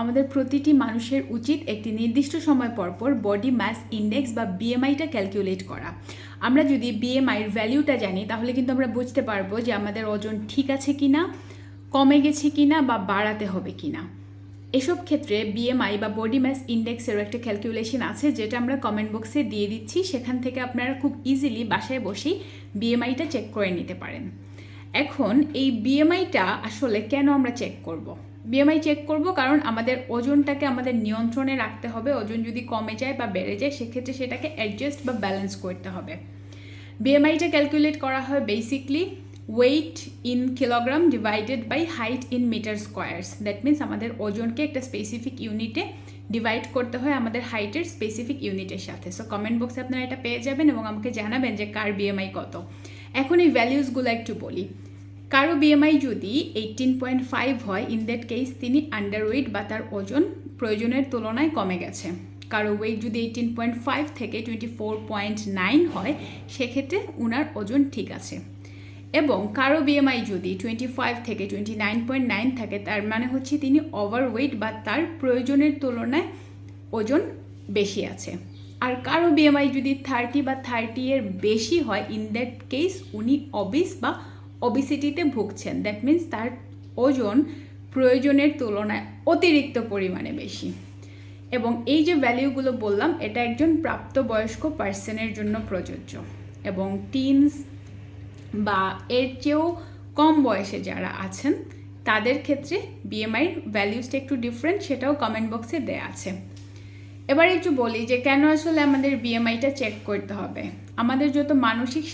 আমাদের প্রতিটি মানুষের উচিত একটি নির্দিষ্ট সময় পরপর বডি মাস ইন্ডেক্স বা বিএমআইটা ক্যালকুলেট করা। আমরা যদি বিএমআইয়ের ভ্যালিউটা জানি, তাহলে কিন্তু আমরা বুঝতে পারব যে আমাদের ওজন ঠিক আছে কি না কমে গেছে কি না বা বাড়াতে হবে কি না এসব ক্ষেত্রে বিএমআই বা বডি ম্যাস ইন্ডেক্সেরও একটা ক্যালকুলেশন আছে, যেটা আমরা কমেন্ট বক্সে দিয়ে দিচ্ছি। সেখান থেকে আপনারা খুব ইজিলি বাসায় বসেই বিএমআইটা চেক করে নিতে পারেন। এখন এই বিএমআইটা আসলে কেন আমরা চেক করব। বিএমআই চেক করব, কারণ আমাদের ওজনটাকে আমাদের নিয়ন্ত্রণে রাখতে হবে। ওজন যদি কমে যায় বা বেড়ে যায়, সেক্ষেত্রে সেটাকে অ্যাডজাস্ট বা ব্যালেন্স করতে হবে। বিএমআইটা ক্যালকুলেট করা হয় basically weight in kilogram divided by height in metre squares that means আমাদের ওজনকে একটা স্পেসিফিক ইউনিটে ডিভাইড করতে হয় আমাদের হাইটের স্পেসিফিক ইউনিটের সাথে। সো কমেন্ট বক্সে আপনারা এটা পেয়ে যাবেন এবং আমাকে জানাবেন যে কার বিএমআই কত। এখন এই ভ্যালিউসগুলো একটু বলি। কারও বিএমআই যদি এইটিন পয়েন্ট ফাইভ হয় ইন দ্যাট কেস তিনি আন্ডারওয়েট বা তার ওজন প্রয়োজনের তুলনায় কমে গেছে। কারও ওয়েট যদি এইটিন পয়েন্ট ফাইভ থেকে টোয়েন্টি ফোর পয়েন্ট নাইন হয়, সেক্ষেত্রে উনার ওজন ঠিক আছে। এবং কারও বিএমআই যদি টোয়েন্টি ফাইভ থেকে টোয়েন্টি নাইন পয়েন্ট নাইন থাকে, তার মানে হচ্ছে তিনি ওভারওয়েট বা তার প্রয়োজনের তুলনায় ওজন বেশি আছে। আর কারও বিএমআই যদি থার্টি বা থার্টি এর বেশি হয় ইন দ্যাট কেস উনি অবিস বা অবিসিটিতে ভুগছেন। দ্যাট মিন্স তার ওজন প্রয়োজনের তুলনায় অতিরিক্ত পরিমাণে বেশি। এবং এই যে ভ্যালিউগুলো বললাম, এটা একজন প্রাপ্তবয়স্ক পার্সনের জন্য প্রযোজ্য। এবং টিনস বা এর চেয়েও কম বয়সে যারা আছেন, তাদের ক্ষেত্রে বিএমআইয়ের ভ্যালিউসটা একটু ডিফারেন্ট সেটাও কমেন্ট বক্সে দেয়া আছে। এবার একটু বলি যে কেন আসলে আমাদের বিএমআইটা চেক করতে হবে? আমাদের যত মানসিক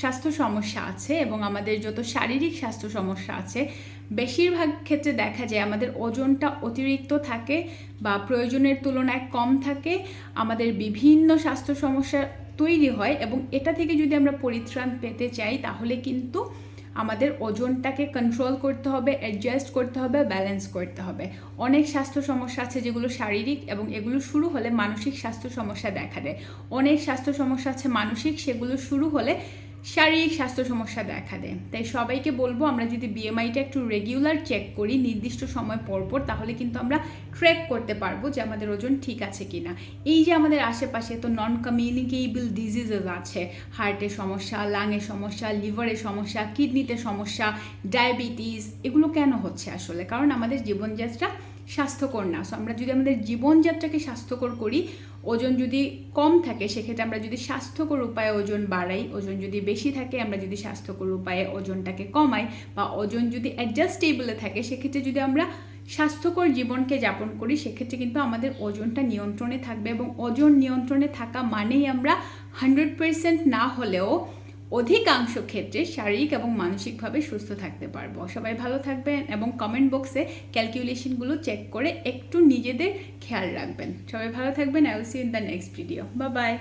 স্বাস্থ্য সমস্যা আছে এবং আমাদের যত শারীরিক স্বাস্থ্য সমস্যা আছে, বেশিরভাগ ক্ষেত্রে দেখা যায় আমাদের ওজনটা অতিরিক্ত থাকে বা প্রয়োজনের তুলনায় কম থাকে, আমাদের বিভিন্ন স্বাস্থ্য সমস্যা তৈরি হয় এবং এটা থেকে যদি আমরা পরিত্রাণ পেতে চাই তাহলে কিন্তু আমাদের ওজনটাকে কন্ট্রোল করতে হবে অ্যাডজাস্ট করতে হবে ব্যালেন্স করতে হবে। অনেক স্বাস্থ্য সমস্যা আছে যেগুলো শারীরিক এবং এগুলো শুরু হলে মানসিক স্বাস্থ্য সমস্যা দেখা দেয়। অনেক স্বাস্থ্য সমস্যা আছে মানসিক, সেগুলো শুরু হলে শারীরিক স্বাস্থ্য সমস্যা দেখা দেয়। তাই সবাইকে বলব, আমরা যদি বিএমআইটা একটু রেগুলার চেক করি, নির্দিষ্ট সময় পরপর তাহলে কিন্তু আমরা ট্র্যাক করতে পারব যে আমাদের ওজন ঠিক আছে কি না এই যে আমাদের আশেপাশে তো নন কমিউনিকেবল ডিজিজেস আছে। হার্টের সমস্যা লাংয়ের সমস্যা লিভারের সমস্যা কিডনিতে সমস্যা ডায়াবেটিস এগুলো কেন হচ্ছে আসলে? কারণ আমাদের জীবনযাত্রা স্বাস্থ্যকর না। সো আমরা যদি আমাদের জীবনযাত্রাকে স্বাস্থ্যকর করি, ওজন যদি কম থাকে, সেক্ষেত্রে আমরা যদি স্বাস্থ্যকর উপায়ে ওজন বাড়াই, ওজন যদি বেশি থাকে, আমরা যদি স্বাস্থ্যকর উপায়ে ওজনটাকে কমাই, বা ওজন যদি অ্যাডজাস্টেবলে থাকে, সেক্ষেত্রে যদি আমরা স্বাস্থ্যকর জীবনকে যাপন করি, সেক্ষেত্রে কিন্তু আমাদের ওজনটা নিয়ন্ত্রণে থাকবে এবং ওজন নিয়ন্ত্রণে থাকা মানেই আমরা হান্ড্রেড পারসেন্ট না হলেও অধিকাংশ ক্ষেত্রে শারীরিক এবং মানসিকভাবে সুস্থ থাকতে পারব। সবাই ভালো থাকবেন এবং কমেন্ট বক্সে ক্যালকুলেশনগুলো চেক করে একটু নিজেদের খেয়াল রাখবেন। সবাই ভালো থাকবেন। I will see in the next video বা বাই